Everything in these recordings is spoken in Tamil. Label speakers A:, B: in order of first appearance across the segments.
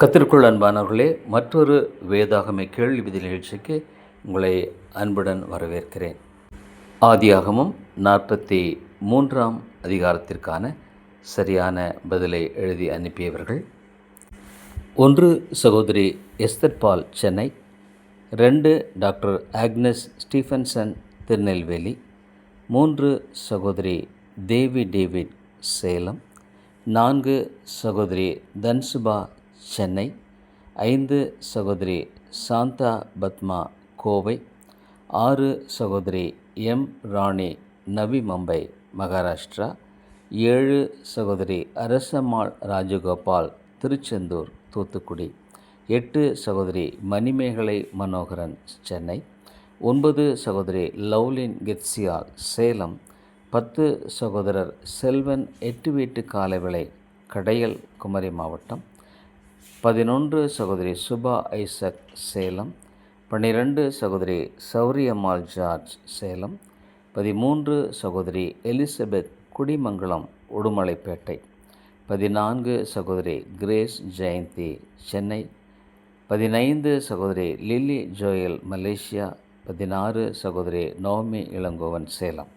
A: கத்திற்குள் அன்பானவர்களே மற்றொரு வேதாகமை கேள்வி விதி நிகழ்ச்சிக்கு உங்களை அன்புடன் வரவேற்கிறேன். ஆதியாகமும் நாற்பத்தி மூன்றாம் அதிகாரத்திற்கான சரியான பதிலை எழுதி அனுப்பியவர்கள். ஒன்று சகோதரி எஸ்தர் பால் சென்னை ரெண்டு டாக்டர் ஆக்னஸ் ஸ்டீஃபன்சன் திருநெல்வேலி மூன்று சகோதரி தேவி டேவிட் சேலம் நான்கு சகோதரி தன்சுபா சென்னை. ஐந்து சகோதரி சாந்தா பத்மா கோவை. ஆறு சகோதரி எம் ராணி நவி மும்பை மகாராஷ்டிரா. ஏழு சகோதரி அரசம்மாள் ராஜகோபால் திருச்செந்தூர் தூத்துக்குடி. எட்டு சகோதரி மணிமேகலை மனோகரன் சென்னை. ஒன்பது சகோதரி லவ்லின் கெட்சியால் சேலம். பத்து சகோதரர் செல்வன் எட்டு வீட்டு காலவிளை கடையல் குமரி மாவட்டம். பதினொன்று சகோதரி சுபா ஐசக் சேலம் பன்னிரெண்டு சகோதரி சௌரியம்மாள் ஜார்ஜ் சேலம் பதிமூன்று சகோதரி எலிசபெத் குடிமங்கலம் உடுமலைப்பேட்டை பதினான்கு சகோதரி கிரேஸ் ஜெயந்தி சென்னை பதினைந்து சகோதரி லில்லி ஜோயல் மலேசியா பதினாறு சகோதரி நோமி இளங்கோவன் சேலம்.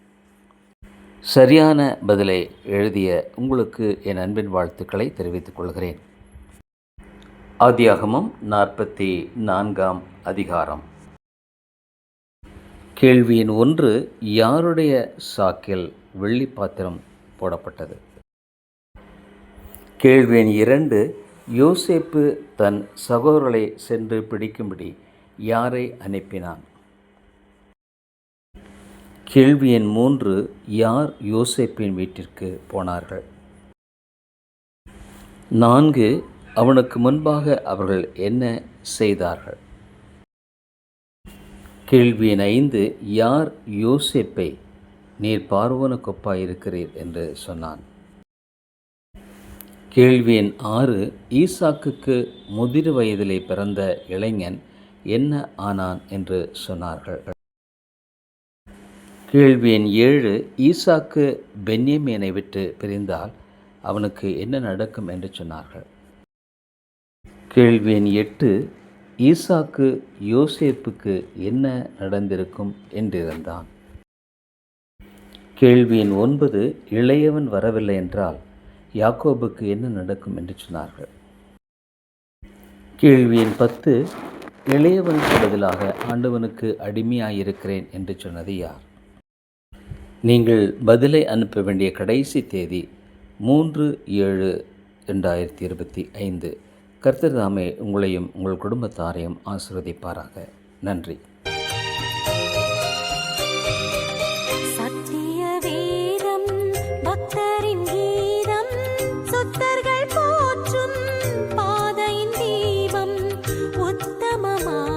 A: சரியான பதிலை எழுதிய உங்களுக்கு என் அன்பின் வாழ்த்துக்களை தெரிவித்துக் கொள்கிறேன். ஆதியாகமம் நாற்பத்தி நான்காம் அதிகாரம். கேள்வியின் ஒன்று யாருடைய சாக்கில் வெள்ளி பாத்திரம் போடப்பட்டது? கேள்வியின் இரண்டு யோசேப்பு தன் சகோதரர்களை சென்று பிடிக்கும்படி யாரை அனுப்பினான்? கேள்வி எண் மூன்று யார் யோசேப்பின் வீட்டிற்கு போனார்கள்? நான்கு அவனுக்கு முன்பாக அவர்கள் என்ன செய்தார்கள்? கேள்வி ஐந்து யார் யோசேப்பை நீர் பார்வனுக்கொப்பாய் இருக்கிறீர் என்று சொன்னான். கேள்வி எண் ஆறு ஈசாக்குக்கு முதிர் வயதிலே பிறந்த இளைஞன் என்ன ஆனான் என்று சொன்னார்கள். கேள்வி எண் ஏழு ஈசாக்கு பென்யமீனை விட்டு பிரிந்தால் அவனுக்கு என்ன நடக்கும் என்று சொன்னார்கள். கேள்வி எண் எட்டு ஈசாக்கு யோசேப்புக்கு என்ன நடந்திருக்கும் என்றிருந்தான். கேள்வி எண் ஒன்பது இளையவன் வரவில்லை என்றால் யாக்கோபுக்கு என்ன நடக்கும் என்று சொன்னார்கள். கேள்வி எண் பத்து இளையவனுக்கு பதிலாக ஆண்டவனுக்கு அடிமையாயிருக்கிறேன் என்று சொன்னது யார்? நீங்கள் பதிலை அனுப்ப வேண்டிய கடைசி தேதி மூன்று ஏழு ரெண்டாயிரத்தி இருபத்தி ஐந்து. கர்த்தர் தாமே உங்களையும் உங்கள் குடும்பத்தாரையும் ஆசிர்வதிப்பாராக. நன்றி. போற்றும் பாதையின் தீபம் உத்தமமா